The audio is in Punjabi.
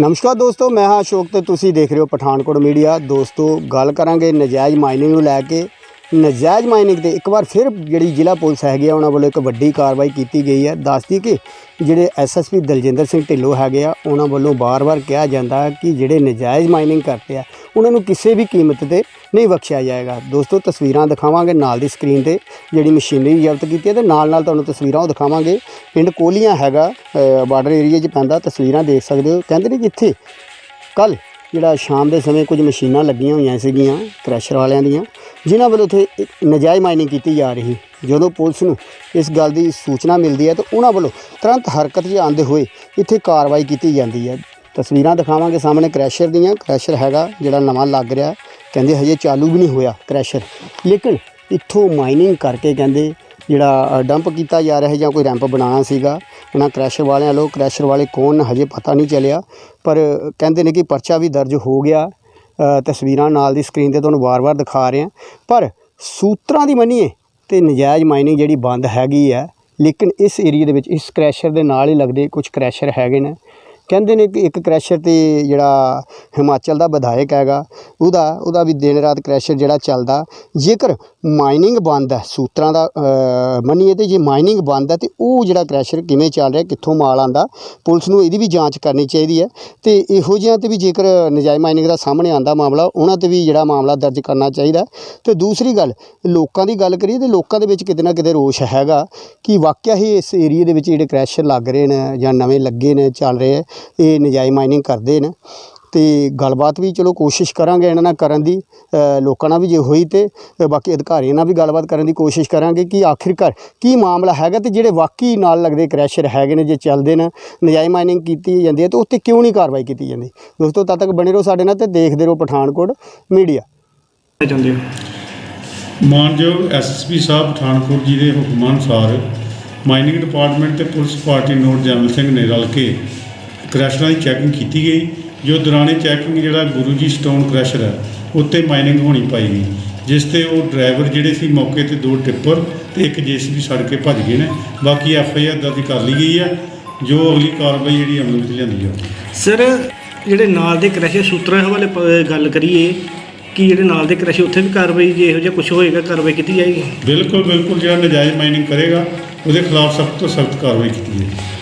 ਨਮਸਕਾਰ ਦੋਸਤੋ, ਮੈਂ ਹਾਂ ਅਸ਼ੋਕ ਤੇ ਤੁਸੀਂ ਦੇਖ ਰਹੇ ਹੋ ਪਠਾਨਕੋਟ ਮੀਡੀਆ। ਦੋਸਤੋ, ਗੱਲ ਕਰਾਂਗੇ ਨਜਾਇਜ਼ ਮਾਈਨਿੰਗ ਨੂੰ ਲੈ ਕੇ। ਨਜਾਇਜ਼ ਮਾਈਨਿੰਗ ਤੇ ਇੱਕ ਵਾਰ ਫਿਰ ਜਿਹੜੀ ਜ਼ਿਲ੍ਹਾ ਪੁਲਿਸ ਹੈਗੀ ਆ, ਉਹਨਾਂ ਵੱਲੋਂ ਇੱਕ ਵੱਡੀ ਕਾਰਵਾਈ ਕੀਤੀ ਗਈ ਹੈ ਦੱਸਦੀ ਕਿ ਜਿਹੜੇ ਐਸਐਸਪੀ ਦਲਜਿੰਦਰ ਸਿੰਘ ਢਿੱਲੋਂ ਹੈਗੇ ਆ, ਉਹਨਾਂ ਵੱਲੋਂ ਬਾਰ-ਬਾਰ ਕਿਹਾ ਜਾਂਦਾ ਹੈ ਕਿ ਜਿਹੜੇ ਨਜਾਇਜ਼ ਮਾਈਨਿੰਗ ਕਰਦੇ ਆ, ਉਹਨਾਂ ਨੂੰ ਕਿਸੇ ਵੀ ਕੀਮਤ ਤੇ ਨਹੀਂ ਬਖਸ਼ਿਆ ਜਾਏਗਾ। ਦੋਸਤੋ, ਤਸਵੀਰਾਂ ਦਿਖਾਵਾਂਗੇ ਨਾਲ ਦੀ ਸਕਰੀਨ ਤੇ। ਜਿਹੜੀ ਮਸ਼ੀਨਰੀ ਜ਼ਬਤ ਕੀਤੀ ਹੈ ਤੇ ਨਾਲ ਨਾਲ ਤੁਹਾਨੂੰ ਤਸਵੀਰਾਂ ਉਹ ਦਿਖਾਵਾਂਗੇ। ਪਿੰਡ ਕੋਲੀਆਂ ਹੈਗਾ ਬਾਰਡਰ ਏਰੀਆ 'ਚ ਪੈਂਦਾ, ਤਸਵੀਰਾਂ ਦੇਖ ਸਕਦੇ ਹੋ। ਕਹਿੰਦੇ ਨੇ ਕਿ ਇੱਥੇ ਕੱਲ ਜਿਹੜਾ ਸ਼ਾਮ ਦੇ ਸਮੇਂ ਕੁਝ ਮਸ਼ੀਨਾਂ ਲੱਗੀਆਂ ਹੋਈਆਂ ਸੀਗੀਆਂ ਕ੍ਰੈਸ਼ਰ ਵਾਲਿਆਂ ਦੀਆਂ, ਜਿਨ੍ਹਾਂ ਵੱਲੋਂ ਉੱਥੇ ਇੱਕ ਨਜਾਇਜ਼ ਮਾਈਨਿੰਗ ਕੀਤੀ ਜਾ ਰਹੀ। ਜਦੋਂ ਪੁਲਿਸ ਨੂੰ ਇਸ ਗੱਲ ਦੀ ਸੂਚਨਾ ਮਿਲਦੀ ਹੈ, ਤਾਂ ਉਹਨਾਂ ਵੱਲੋਂ ਤੁਰੰਤ ਹਰਕਤ 'ਚ ਆਉਂਦੇ ਹੋਏ ਇੱਥੇ ਕਾਰਵਾਈ ਕੀਤੀ ਜਾਂਦੀ ਹੈ। ਤਸਵੀਰਾਂ ਦਿਖਾਵਾਂਗੇ ਸਾਹਮਣੇ ਕ੍ਰੈਸ਼ਰ ਦੀਆਂ। ਕ੍ਰੈਸ਼ਰ ਹੈਗਾ ਜਿਹੜਾ ਨਵਾਂ ਲੱਗ ਰਿਹਾ। ਕਹਿੰਦੇ ਹਜੇ ਚਾਲੂ ਵੀ ਨਹੀਂ ਹੋਇਆ ਕ੍ਰੈਸ਼ਰ ਲੇਕਿਨ ਇੱਥੋਂ ਮਾਈਨਿੰਗ ਕਰਕੇ ਕਹਿੰਦੇ ਜਿਹੜਾ ਡੰਪ ਕੀਤਾ ਜਾ ਰਿਹਾ ਹੈ ਜਾਂ ਕੋਈ ਰੈਂਪ ਬਣਾਉਣਾ ਸੀਗਾ, ਉਹਨਾਂ ਕ੍ਰੈਸ਼ਰ ਵਾਲਿਆਂ ਵੱਲੋਂ ਕ੍ਰੈਸ਼ਰ ਵਾਲੇ ਕੌਣ ਹਜੇ ਪਤਾ ਨਹੀਂ ਚੱਲਿਆ, ਪਰ ਕਹਿੰਦੇ ਨੇ ਕਿ ਪਰਚਾ ਵੀ ਦਰਜ ਹੋ ਗਿਆ। ਤਸਵੀਰਾਂ ਨਾਲ ਦੀ ਸਕਰੀਨ ਤੇ ਤੁਹਾਨੂੰ ਵਾਰ-ਵਾਰ ਦਿਖਾ ਰਹੇ ਹਾਂ। ਪਰ ਸੂਤਰਾਂ ਦੀ ਮੰਨੀਏ ਤੇ ਨਜਾਇਜ਼ ਮਾਈਨਿੰਗ ਜਿਹੜੀ ਬੰਦ ਹੈਗੀ ਹੈ, ਲੇਕਿਨ ਇਸ ਏਰੀਆ ਦੇ ਵਿੱਚ, ਇਸ ਕ੍ਰੈਸ਼ਰ ਦੇ ਨਾਲ ਹੀ ਲੱਗਦੇ ਕੁਝ ਕ੍ਰੈਸ਼ਰ ਹੈਗੇ ਨੇ। ਕਹਿੰਦੇ ਨੇ ਕਿ ਇੱਕ ਕ੍ਰੈਸ਼ਰ ਤੇ ਜਿਹੜਾ ਹਿਮਾਚਲ ਦਾ ਵਿਧਾਇਕ ਹੈਗਾ, ਉਹਦਾ ਉਹਦਾ ਵੀ ਦਿਨ ਰਾਤ ਕ੍ਰੈਸ਼ਰ ਜਿਹੜਾ ਚੱਲਦਾ। ਜੇਕਰ ਮਾਈਨਿੰਗ ਬੰਦ ਹੈ, ਸੂਤਰਾਂ ਦਾ ਮੰਨੀਏ ਤੇ ਜੇ ਮਾਈਨਿੰਗ ਬੰਦ ਹੈ ਤੇ ਉਹ ਜਿਹੜਾ ਕ੍ਰੈਸ਼ਰ ਕਿਵੇਂ ਚੱਲ ਰਿਹਾ, ਕਿੱਥੋਂ ਮਾਲ ਆਂਦਾ ਪੁਲਿਸ ਨੂੰ ਇਹਦੀ ਵੀ ਜਾਂਚ ਕਰਨੀ ਚਾਹੀਦੀ ਹੈ। ਤੇ ਇਹੋ ਜਿਹਿਆਂ ਤੇ ਵੀ ਜੇਕਰ ਨਜਾਇਜ਼ ਮਾਈਨਿੰਗ ਦਾ ਸਾਹਮਣੇ ਆਂਦਾ ਮਾਮਲਾ, ਉਹਨਾਂ ਤੇ ਵੀ ਜਿਹੜਾ ਮਾਮਲਾ ਦਰਜ ਕਰਨਾ ਚਾਹੀਦਾ ਤੇ ਦੂਸਰੀ ਗੱਲ, ਲੋਕਾਂ ਦੀ ਗੱਲ ਕਰੀਏ ਤੇ ਲੋਕਾਂ ਦੇ ਵਿੱਚ ਕਿਤੇ ਨਾ ਕਿਤੇ ਰੋਸ਼ ਹੈਗਾ ਕਿ ਵਾਕਿਆ ਹੀ ਇਸ ਏਰੀਏ ਦੇ ਵਿੱਚ ਜਿਹੜੇ ਕ੍ਰੈਸ਼ਰ ਲੱਗ ਰਹੇ ਨੇ ਜਾਂ ਨਵੇਂ ਲੱਗੇ ਨੇ, ਚੱਲ ਰਹੇ ਇਹ ਨਜਾਇਜ਼ ਮਾਈਨਿੰਗ ਕਰਦੇ ਨੇ। ਤੇ ਗੱਲਬਾਤ ਵੀ ਚਲੋ ਕੋਸ਼ਿਸ਼ ਕਰਾਂਗੇ ਇਹਨਾਂ ਨਾਲ ਕਰਨ ਦੀ ਲੋਕਾਂ ਨਾਲ ਵੀ ਜੇ ਹੋਈ ਤੇ ਬਾਕੀ ਅਧਿਕਾਰੀਆਂ ਨਾਲ ਵੀ ਗੱਲਬਾਤ ਕਰਨ ਦੀ ਕੋਸ਼ਿਸ਼ ਕਰਾਂਗੇ ਕਿ ਆਖਿਰਕਾਰ ਕੀ ਮਾਮਲਾ ਹੈਗਾ ਤੇ ਜਿਹੜੇ ਵਾਕਈ ਨਾਲ ਲੱਗਦੇ ਕ੍ਰੈਸ਼ਰ ਹੈਗੇ ਨੇ ਜੇ ਚੱਲਦੇ ਨੇ ਨਜਾਇਜ਼ ਮਾਈਨਿੰਗ ਕੀਤੀ ਜਾਂਦੀ ਹੈ ਤੇ ਉੱਤੇ ਕਿਉਂ ਨਹੀਂ ਕਾਰਵਾਈ ਕੀਤੀ ਜਾਂਦੀ? ਦੋਸਤੋ ਤਦ ਤੱਕ ਬਣੇ ਰਹੋ ਸਾਡੇ ਨਾਲ ਤੇ ਦੇਖਦੇ ਰਹੋ ਪਠਾਨਕੋਟ ਮੀਡੀਆ। ਚਾਹੁੰਦੇ ਹੋ? ਮਾਨਯੋਗ ਐਸਐਸਪੀ ਸਾਹਿਬ ਪਠਾਨਕੋਟ ਜੀ ਦੇ ਹੁਕਮਾਂ ਅਨੁਸਾਰ ਮਾਈਨਿੰਗ ਡਿਪਾਰਟਮੈਂਟ ਤੇ ਪੁਲਿਸ ਪਾਰਟੀ ਨੋਟ ਜੈਮਲ ਸਿੰਘ ਨੇ ਰਲ ਕੇ ਕ੍ਰੈਸ਼ਰਾਂ ਦੀ ਚੈਕਿੰਗ ਕੀਤੀ ਗਈ ਜੋ ਦੌਰਾਨੇ ਚੈਕਿੰਗ ਜਿਹੜਾ ਗੁਰੂ ਜੀ ਸਟੋਨ ਕ੍ਰੈਸ਼ਰ ਹੈ ਉੱਤੇ ਮਾਈਨਿੰਗ ਹੋਣੀ ਪਾਈ ਗਈ ਜਿਸ ਤੇ ਉਹ ਡਰਾਈਵਰ ਜਿਹੜੇ ਸੀ ਮੌਕੇ ਤੇ ਦੋ ਟਿੱਪਰ ਤੇ ਇੱਕ ਜੀਸੀਬੀ ਸੜ ਕੇ ਭੱਜ ਗਏ ਨੇ ਬਾਕੀ ਐਫ ਆਈ ਆਰ ਦਰਜ ਕਰ ਲਈ ਗਈ ਹੈ ਜੋ ਅਗਲੀ ਕਾਰਵਾਈ ਜਿਹੜੀ ਅਮਲ ਵਿੱਚ ਲਿਆਂਦੀ ਜਾਊਗੀ ਸਰ ਜਿਹੜੇ ਨਾਲ ਦੇ ਕ੍ਰੈਸ਼ਰ ਸੂਤਰਾਂ ਹਵਾਲੇ ਪ- ਗੱਲ ਕਰੀਏ ਕਿ ਜਿਹੜੇ ਨਾਲ ਦੇ ਕ੍ਰੈਸ਼ਰ ਉੱਥੇ ਵੀ ਕਾਰਵਾਈ ਜੇ ਇਹੋ ਜਿਹਾ ਕੁਝ ਹੋਏਗਾ ਕਾਰਵਾਈ ਕੀਤੀ ਜਾਏਗੀ? ਬਿਲਕੁਲ ਬਿਲਕੁਲ ਜਿਹੜਾ ਨਜਾਇਜ਼ ਮਾਈਨਿੰਗ ਕਰੇਗਾ ਉਹਦੇ ਖਿਲਾਫ ਸਖਤ ਤੋਂ ਸਖਤ ਕਾਰਵਾਈ ਕੀਤੀ ਜਾਏਗੀ।